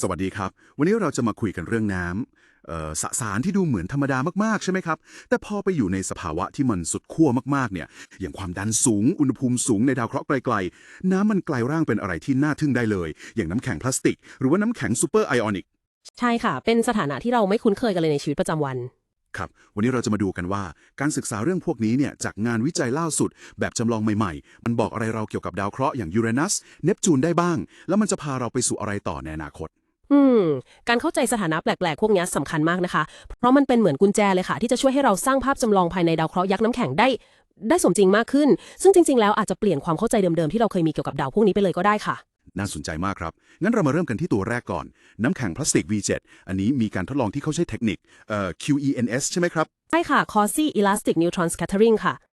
สวัสดีครับ วันนี้เราจะมาคุยกันเรื่องน้ำเอ่อสสารที่ดูเหมือนธรรมดามากๆ ใช่ไหมครับ แต่พอไปอยู่ในสภาวะที่มันสุดขั้วมากๆ เนี่ย อย่างความดันสูง อุณหภูมิสูงในดาวเคราะห์ไกลๆ น้ำมันกลายร่างเป็นอะไรที่น่าทึ่งได้เลย อย่างน้ำแข็งพลาสติก หรือว่าน้ำแข็งซูเปอร์ไอออนิก ใช่ค่ะ เป็นสถานะที่เราไม่คุ้นเคยกันเลยในชีวิตประจำวัน ครับ วันนี้เราจะมาดูกันว่า การศึกษาเรื่องพวกนี้เนี่ย จากงานวิจัยล่าสุด แบบจำลองใหม่ๆ มันบอกอะไรเราเกี่ยวกับดาวเคราะห์อย่างยูเรนัส เนปจูนได้บ้าง แล้วมันจะพาเราไปสู่อะไรต่อในอนาคต อืม การเข้าใจสถานะแปลกๆ พวกนี้สำคัญมากนะคะ เพราะมันเป็นเหมือนกุญแจเลยค่ะ ที่จะช่วยให้เราสร้างภาพจำลองภายในดาวเคราะห์ยักษ์น้ำแข็งได้ ได้สมจริงมากขึ้น ซึ่งจริง ๆ แล้วอาจจะเปลี่ยนความเข้าใจเดิมๆ ที่เราเคยมีเกี่ยวกับดาวพวกนี้ไปเลยก็ได้ค่ะ น่าสนใจมากครับ งั้นเรามาเริ่มกันที่ตัวแรกก่อน น้ำแข็งพลาสติก V7 อันนี้มีการทดลองที่เขาใช้เทคนิคเอ่อ QENS ใช่ไหมครับ ใช่ค่ะ Cauchy Elastic Neutron Scattering ค่ะครับ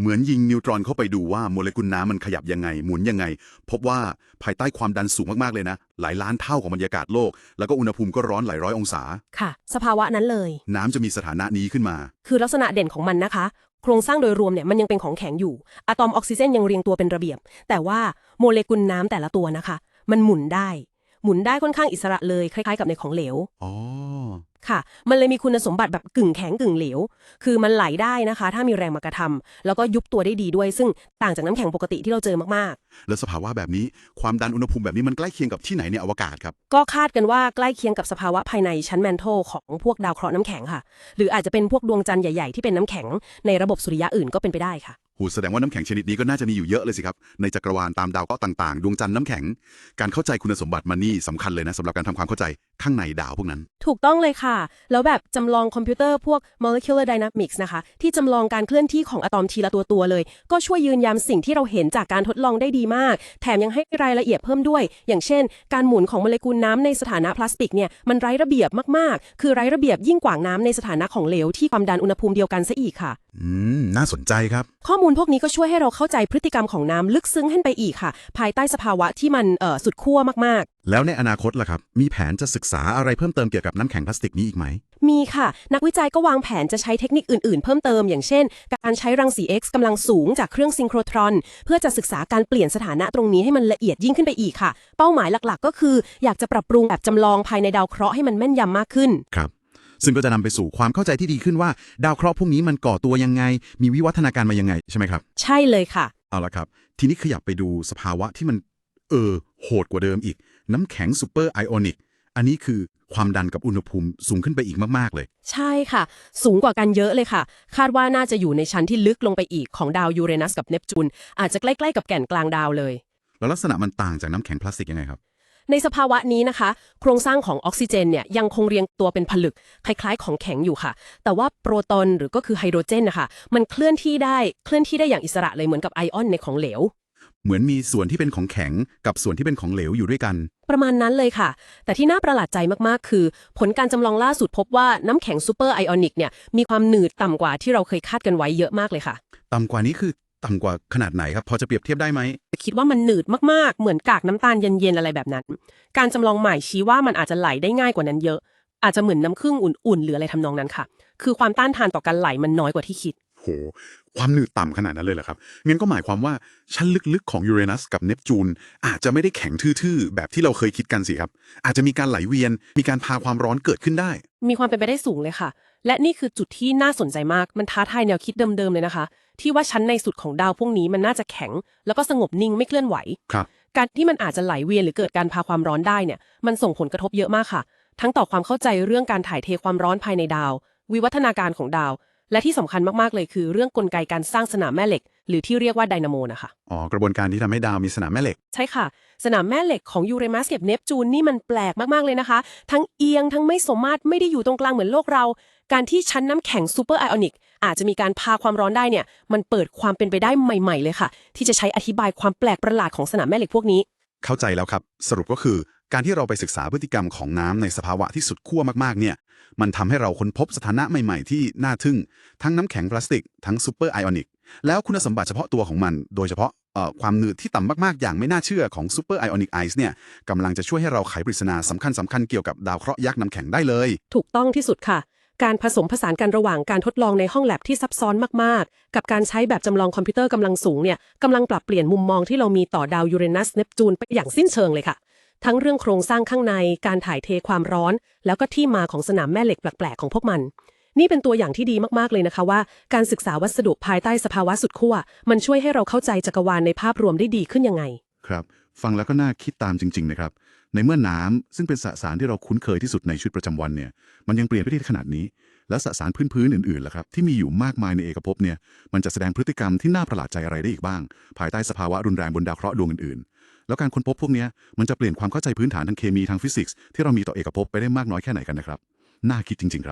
เหมือนยิงนิวตรอนเข้าไปดูว่าโมเลกุลน้ำมันขยับยังไง หมุนยังไง พบว่าภายใต้ความดันสูงมาก ๆ เลยนะ หลายล้านเท่าของบรรยากาศโลก แล้วก็อุณหภูมิก็ร้อนหลายร้อยองศา ค่ะ สภาวะนั้นเลย น้ำจะมีสถานะนี้ขึ้นมา คือลักษณะเด่นของมันนะคะ โครงสร้างโดยรวมเนี่ยมันยังเป็นของแข็งอยู่อะตอมออกซิเจนยังเรียงตัวเป็นระเบียบ แต่ว่าโมเลกุลน้ำแต่ละตัวนะคะ มันหมุนได้ หมุนได้ค่อนข้างอิสระเลยคล้าย ๆ กับในของเหลวอ๋อ ค่ะ มันเลยมีคุณสมบัติแบบกึ่งแข็งกึ่งเหลว คือมันไหลได้นะคะ ถ้ามีแรงมากระทำแล้วก็ยุบตัวได้ดีด้วย ซึ่งต่างจากน้ำแข็งปกติที่เราเจอมากแล้วสภาวะแบบนี้ ความดันอุณหภูมิแบบนี้มันใกล้เคียงกับที่ไหนในอวกาศครับๆก็คาดกันว่าใกล้เคียงกับสภาวะภายในชั้นแมนโทลของพวกดาวเคราะห์น้ำแข็งค่ะ หรืออาจจะเป็นพวกดวงจันทร์ใหญ่ๆที่เป็นน้ำแข็งในระบบสุริยะอื่นก็เป็นไปได้ค่ะ หูแสดงว่าน้ำแข็งชนิดนี้ก็น่าจะมีอยู่เยอะเลยสิครับ ในจักรวาลตามดาวเคราะห์ต่างๆ ดวงจันทร์น้ำแข็ง การเข้าใจคุณสมบัติมันนี่สำคัญเลยนะสำหรับการทำความเข้าใจข้างในดาวพวกนั้น ถูกต้องเลยค่ะ แล้วแบบจำลองคอมพิวเตอร์พวก molecular dynamics นะคะ ที่จำลองการเคลื่อนที่ของอะตอมทีละตัวตัวๆเลย ก็ช่วยยืนยันสิ่งที่เราเห็นจากการทดลองได้ดีมาก แถมยังให้รายละเอียดเพิ่มด้วย อย่างเช่น การหมุนของโมเลกุลน้ำในสถานะพลาสติกเนี่ยมันไร้ระเบียบมากๆ คือไร้ระเบียบยิ่งกว่าน้ำในสถานะของเหลวที่ความดันอุณหภูมิเดียวกันซะอีกค่ะ อืม น่าสนใจครับ ข้อมูลพวกนี้ก็ช่วยให้เราเข้าใจพฤติกรรมของน้ำลึกซึ้งขึ้นไปอีกค่ะ ภายใต้สภาวะที่มันเอ่อสุดขั้วมากๆแล้วในอนาคตล่ะครับ มีแผนจะศึกษาอะไรเพิ่มเติมเกี่ยวกับน้ำแข็งพลาสติกนี้อีกไหมมีค่ะ นักวิจัยก็วางแผนจะใช้เทคนิคอื่นๆ เพิ่มเติม อย่างเช่น การใช้รังสี X กำลังสูงจากเครื่องซิงโครทรอน เพื่อจะศึกษาการเปลี่ยนสถานะตรงนี้ให้มันละเอียดยิ่งขึ้นไปอีกค่ะ เป้าหมายหลักๆ ก็คือ อยากจะปรับปรุงแบบจำลองภายในดาวเคราะห์ให้มันแม่นยำมากขึ้น ครับ ซึ่งก็จะนำไปสู่ความเข้าใจที่ดีขึ้นว่า ดาวเคราะห์พวกนี้มันก่อตัวยังไง มีวิวัฒนาการมายังไงใช่ไหมครับ ใช่เลยค่ะ เอาละครับ ทีนี้ขยับไปดูสภาวะที่มัน เออ โหดกว่าเดิมอีก น้ำแข็งซูเปอร์ไอออนิกอันนี้คือความดันกับอุณหภูมิสูงขึ้นไปอีกมาก ๆ เลย ใช่ค่ะ สูงกว่ากันเยอะเลยค่ะ คาดว่าน่าจะอยู่ในชั้นที่ลึกลงไปอีกของดาวยูเรนัสกับเนปจูนอาจจะใกล้ ๆ กับแก่นกลางดาวเลย แล้วลักษณะมันต่างจากน้ำแข็งพลาสติกยังไงครับ ในสภาวะนี้นะคะ โครงสร้างของออกซิเจนเนี่ยยังคงเรียงตัวเป็นผลึก คล้ายๆ ของแข็งอยู่ค่ะ แต่ว่าโปรตอนหรือก็คือไฮโดรเจนนะคะมันเคลื่อนที่ได้เคลื่อนที่ได้อย่างอิสระเลยเหมือนกับไอออนในของเหลวเหมือนมีส่วนที่เป็นของแข็งกับส่วนที่เป็นของเหลวอยู่ด้วยกัน ประมาณนั้นเลยค่ะ แต่ที่น่าประหลาดใจมากๆ คือ ผลการจำลองล่าสุดพบว่าน้ำแข็งซูเปอร์ไอออนิกเนี่ยมีความหนืดต่ำกว่าที่เราเคยคาดกันไว้เยอะมากเลยค่ะ ต่ำกว่านี้คือ ต่ำกว่าขนาดไหนครับ พอจะเปรียบเทียบได้ไหม คิดว่ามันหนืดมากๆ เหมือนกากน้ำตาลเย็นๆอะไรแบบนั้น การจำลองใหม่ชี้ว่ามันอาจจะไหลได้ง่ายกว่านั้นเยอะ อาจจะเหมือนน้ำผึ้งอุ่นๆ หรืออะไรทำนองนั้นค่ะ คือความต้านทานต่อการไหลมันน้อยกว่าที่คิด โห ความหนืดต่ำขนาดนั้นเลยเหรอครับ งั้นก็หมายความว่าชั้นลึกๆของยูเรนัสกับเนปจูน อาจจะไม่ได้แข็งทื่อๆ แบบที่เราเคยคิดกันสิครับ อาจจะมีการไหลเวียน มีการพาความร้อนเกิดขึ้นได้ มีความเป็นไปได้สูงเลยค่ะ และนี่คือจุดที่น่าสนใจมาก มันท้าทายแนวคิดเดิมๆเลยนะคะ ที่ว่าชั้นในสุดของดาวพวกนี้มันน่าจะแข็ง แล้วก็สงบนิ่งไม่เคลื่อนไหว ครับ การที่มันอาจจะไหลเวียนหรือเกิดการพาความร้อนได้เนี่ย มันส่งผลกระทบเยอะมากค่ะ ทั้งต่อความเข้าใจเรื่องการถ่ายเทความร้อนภายในดาว วิวัฒนาการของดาว และที่สำคัญมากๆเลยคือ เรื่องกลไกการสร้างสนามแม่เหล็ก หรือที่เรียกว่าไดนาโมนะคะ อ๋อ กระบวนการที่ทำให้ดาวมีสนามแม่เหล็ก ใช่ค่ะ สนามแม่เหล็กของยูเรนัสกับเนปจูนนี่มันแปลกมากๆเลยนะคะ ทั้งเอียงทั้งไม่สมมาตรไม่ได้อยู่ตรงกลางเหมือนโลกเรา การที่ชั้นน้ำแข็งซูเปอร์ไอออนิกอาจจะมีการพาความร้อนได้เนี่ย มันเปิดความเป็นไปได้ใหม่ ๆ เลยค่ะ ที่จะใช้อธิบายความแปลกประหลาดของสนามแม่เหล็กพวกนี้ เข้าใจแล้วครับ สรุปก็คือการที่เราไปศึกษาพฤติกรรมของน้ำในสภาวะที่สุดขั้วมากๆ เนี่ย มันทำให้เราค้นพบสถานะใหม่ๆ ที่น่าทึ่ง ทั้งน้ำแข็งพลาสติก ทั้งซูเปอร์ไอออนิก แล้วคุณสมบัติเฉพาะตัวของมัน โดยเฉพาะเอ่อความหนืดที่ต่ำมากๆ อย่างไม่น่าเชื่อของซูเปอร์ไอออนิกไอซ์เนี่ยกำลังจะช่วยให้เราไขปริศนาสำคัญสำคัญๆเกี่ยวกับดาวเคราะห์ยักษ์น้ำแข็งได้เลย ถูกต้องที่สุดค่ะ การผสมผสานกันระหว่างการทดลองในห้องแลบที่ซับซ้อนมากๆ กับการใช้แบบจำลองคอมพิวเตอร์กำลังสูงเนี่ยกำลังปรับเปลี่ยนมุมมองที่เรามีต่อดาวยูเรนัสเนปจูนไปอย่างสิ้นเชิงเลยค่ะ ทั้งเรื่องโครงสร้างข้างในการถ่ายเทความร้อน แล้วก็ที่มาของสนามแม่เหล็กแปลกๆของพวกมัน นี่เป็นตัวอย่างที่ดีมากๆเลยนะคะว่า การศึกษาวัสดุภายใต้สภาวะสุดขั้วมันช่วยให้เราเข้าใจจักรวาลในภาพรวมได้ดีขึ้นยังไง ครับ ฟังแล้วก็น่าคิดตามจริง ๆ นะครับ ในเมื่อน้ำซึ่งเป็นสสารที่เราคุ้นเคยที่สุดในชีวิตประจำวันเนี่ย มันยังเปลี่ยนไปได้ขนาดนี้ แล้วสสารพื้นๆอื่นๆล่ะครับที่มีอยู่มากมายในเอกภพเนี่ย มันจะแสดงพฤติกรรมที่น่าประหลาดใจอะไรได้อีกบ้าง ภายใต้สภาวะรุนแรงบนดาวเคราะห์ดวงอื่นๆ แล้วการค้นพบพวกนี้มันจะเปลี่ยนความเข้าใจพื้นฐานทางเคมีทางฟิสิกส์ที่เรามีต่อเอกภพไปได้มากน้อยแค่ไหนกันนะครับ น่าคิดจริง ๆ ครับ